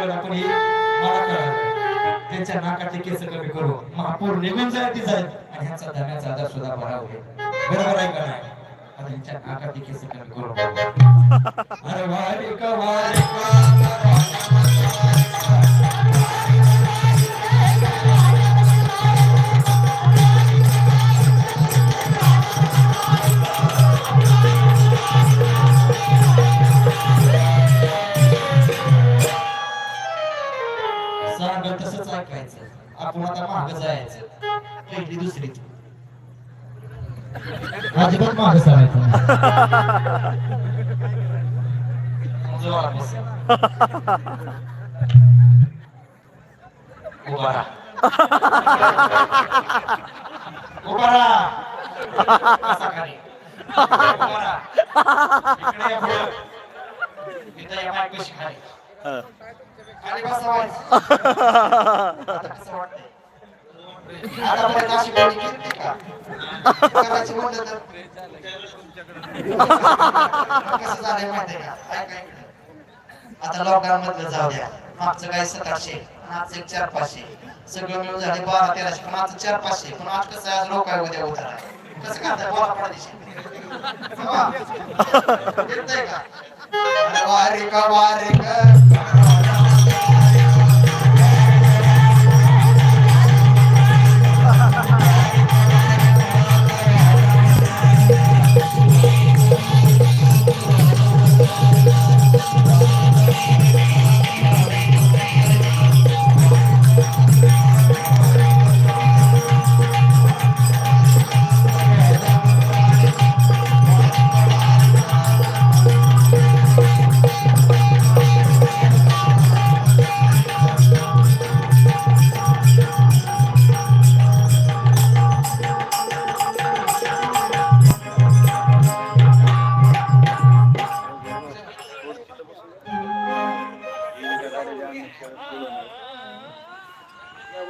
कळलं आपण हे मला कळलं त्यांच्या नाकातले केस कमी करू महापौर निघून जाईल ती जाईल. आणि ह्यांचा धन्याचा आधार सुद्धा भरा होईल बरोबर आहे का नाही? त्यांच्या ह्यांच्या नाकातले केस कमी करू अरे वारे का वारे का सांग ऐकायचं आपण आता माग जायचं. पहिली दुसरी अजिबात माग सरायचं जोरात बस. उभा राहा. उभा राहा. असा खाली. उभा राहा. इकडे या आता पण अशी कोणी केली का करायची म्हणलं तर कसं झालंय का आता लॉकडाऊन मधलं जाऊ द्या मागचं काय सतराशे मागचं एक चार पाचशे सगळं मिळून झाले बारा तेराशे मागचं चार पाचशे पण आज कसं आज लोक आहे उद्या उद्या कसं काय बोला का अरे वारे का वारे का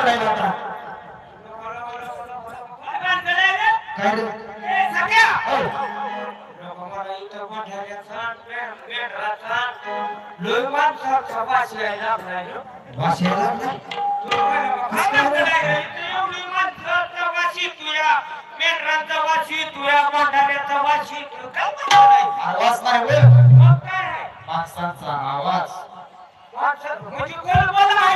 सोडायला होता काय आवाज. नाही आवाज म्हणजे कोण बोला